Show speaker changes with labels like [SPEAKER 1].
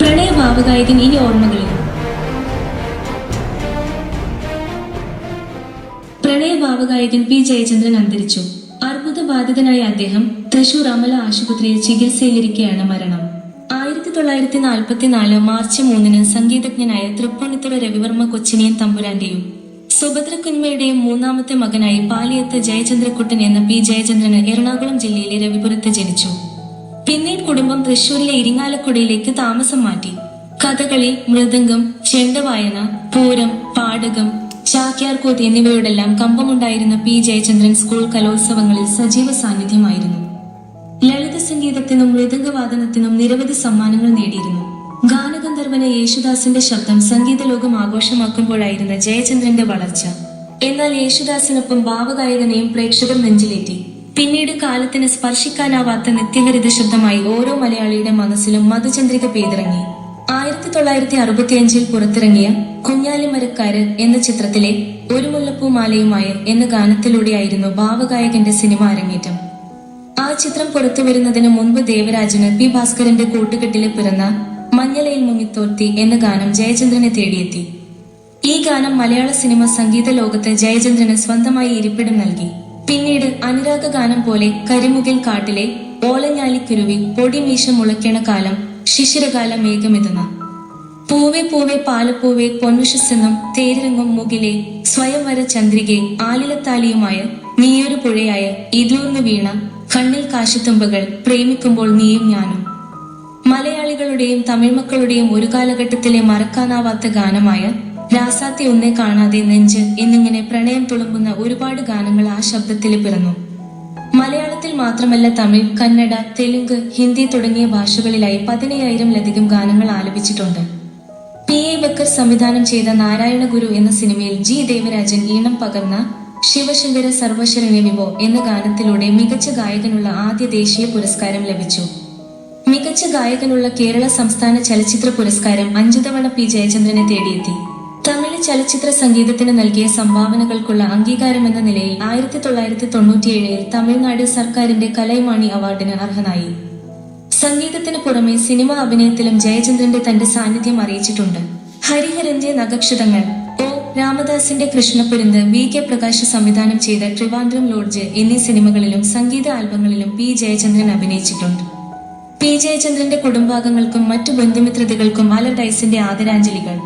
[SPEAKER 1] പ്രണയഭാവഗായകൻ ഇനി ഓർമ്മകളിൽ പ്രണയഭാവഗായകൻ പി ജയചന്ദ്രൻ അന്തരിച്ചു. അർബുദബാധിതനായ അദ്ദേഹം തൃശൂർ അമല ആശുപത്രിയിൽ ചികിത്സയിലിരിക്കെയാണ് മരണം. ആയിരത്തി തൊള്ളായിരത്തി നാൽപ്പത്തിനാല് മാർച്ച് മൂന്നിന് സംഗീതജ്ഞനായ തൃപ്പൂണിത്തുറ രവിവർമ്മ കൊച്ചിനിയൻ തമ്പുരാന്റെയും സുഭദ്രക്കുന്മയുടെയും മൂന്നാമത്തെ മകനായി പാലിയത്ത് ജയചന്ദ്രക്കുട്ടൻ എന്ന പി ജയചന്ദ്രന് എറണാകുളം ജില്ലയിലെ രവിപുരത്ത് ജനിച്ചു. പിന്നീട് കുടുംബം തൃശൂരിലെ ഇരിങ്ങാലക്കുടയിലേക്ക് താമസം മാറ്റി. കഥകളി മൃദംഗം ചെണ്ടവായന പൂരം പാടകം ചാക്യാർകൂത്ത് എന്നിവയോടെല്ലാം കമ്പമുണ്ടായിരുന്ന പി ജയചന്ദ്രൻ സ്കൂൾ കലോത്സവങ്ങളിൽ സജീവ സാന്നിധ്യമായിരുന്നു. ലളിത സംഗീതത്തിനും മൃദംഗവാദനത്തിനും നിരവധി സമ്മാനങ്ങൾ നേടിയിരുന്നു. ഗാനഗന്ധർവന് യേശുദാസിന്റെ ശബ്ദം സംഗീത ലോകം ആഘോഷമാക്കുമ്പോഴായിരുന്ന ജയചന്ദ്രന്റെ വളർച്ച. എന്നാൽ യേശുദാസിനൊപ്പം ഭാവഗായകനെയും പ്രേക്ഷകർ നെഞ്ചിലേറ്റി. പിന്നീട് കാലത്തിന് സ്പർശിക്കാനാവാത്ത നിത്യഹരിത ശബ്ദമായി ഓരോ മലയാളിയുടെ മനസ്സിലും മധുചന്ദ്രിക പെയ്തിറങ്ങി. ആയിരത്തി തൊള്ളായിരത്തി അറുപത്തിയഞ്ചിൽ പുറത്തിറങ്ങിയ കുഞ്ഞാലിമരക്കാര് എന്ന ചിത്രത്തിലെ ഒരു മുല്ലപ്പൂ മാലയുമായ എന്ന ഗാനത്തിലൂടെയായിരുന്നു ഭാവഗായകന്റെ സിനിമ അരങ്ങേറ്റം. ആ ചിത്രം പുറത്തു വരുന്നതിന് മുൻപ് ദേവരാജന് പി ഭാസ്കരന്റെ കൂട്ടുകെട്ടിലെ പിറന്ന മഞ്ഞലയിൽ മുങ്ങിത്തോർത്തി എന്ന ഗാനം ജയചന്ദ്രനെ തേടിയെത്തി. ഈ ഗാനം മലയാള സിനിമ സംഗീത ലോകത്ത് ജയചന്ദ്രന് സ്വന്തമായി ഇരിപ്പിടം നൽകി. പിന്നീട് അനുരാഗ ഗാനം പോലെ കരിമുകിൽ കാട്ടിലെ ഓലഞ്ഞാലിക്കുരുവി പൊടിമീശ മുളയ്ക്കണ കാലം ശിശിരകാല മേഘമെതുന്ന. പൂവെ പൂവെ പാലപ്പൂവെ പൊന്നുഷസ്സെന്നും തേരിറങ്ങും മുകിലെ സ്വയംവര ചന്ദ്രികെ ആലിലത്താലിയുമായ നീയൊരു പുഴയായ ഇതൂർന്നു വീണ കണ്ണിൽ കാശിത്തുമ്പകൾ പ്രേമിക്കുമ്പോൾ നീയും ഞാനും. മലയാളികളുടെയും തമിഴ് മക്കളുടെയും ഒരു കാലഘട്ടത്തിലെ മറക്കാനാവാത്ത ഗാനമായ രാസാത്തി ഒന്നേ കാണാതെ നെഞ്ച് എന്നിങ്ങനെ പ്രണയം തുളുമ്പുന്ന ഒരുപാട് ഗാനങ്ങൾ ആ ശബ്ദത്തിൽ പിറന്നു. മലയാളത്തിൽ മാത്രമല്ല തമിഴ് കന്നഡ തെലുങ്ക് ഹിന്ദി തുടങ്ങിയ ഭാഷകളിലായി പതിനയ്യായിരത്തിലധികം ഗാനങ്ങൾ ആലപിച്ചിട്ടുണ്ട്. പി. എ. ബക്കർ സംവിധാനം ചെയ്ത നാരായണ ഗുരു എന്ന സിനിമയിൽ ജി. ദേവരാജൻ ഈണം പകർന്ന ശിവശങ്കര സർവശരണ വിഭോ എന്ന ഗാനത്തിലൂടെ മികച്ച ഗായകനുള്ള ആദ്യ ദേശീയ പുരസ്കാരം ലഭിച്ചു. മികച്ച ഗായകനുള്ള കേരള സംസ്ഥാന ചലച്ചിത്ര പുരസ്കാരം അഞ്ചു തവണ പി ജയചന്ദ്രനെ തേടിയെത്തി. തമിഴ് ചലച്ചിത്ര സംഗീതത്തിന് നൽകിയ സംഭാവനകൾക്കുള്ള അംഗീകാരം എന്ന നിലയിൽ ആയിരത്തി തൊള്ളായിരത്തി തൊണ്ണൂറ്റിയേഴിൽ തമിഴ്നാട് സർക്കാരിന്റെ കലൈമാണി അവാർഡിന് അർഹനായി. സംഗീതത്തിന് പുറമെ സിനിമ അഭിനയത്തിലും ജയചന്ദ്രന്റെ തന്റെ സാന്നിധ്യം അറിയിച്ചിട്ടുണ്ട്. ഹരിഹരന്റെ നഗക്ഷതങ്ങൾ ഒ. രാമദാസിന്റെ കൃഷ്ണപുരന്ത് വി. കെ. പ്രകാശ് സംവിധാനം ചെയ്ത ട്രിവാൻഡ്രം ലോഡ്ജ് എന്നീ സിനിമകളിലും സംഗീത ആൽബങ്ങളിലും പി ജയചന്ദ്രൻ അഭിനയിച്ചിട്ടുണ്ട്. പി ജയചന്ദ്രന്റെ കുടുംബാംഗങ്ങൾക്കും മറ്റു ബന്ധുമിത്രതകൾക്കും അലർ ഡൈസിന്റെ ആദരാഞ്ജലികൾ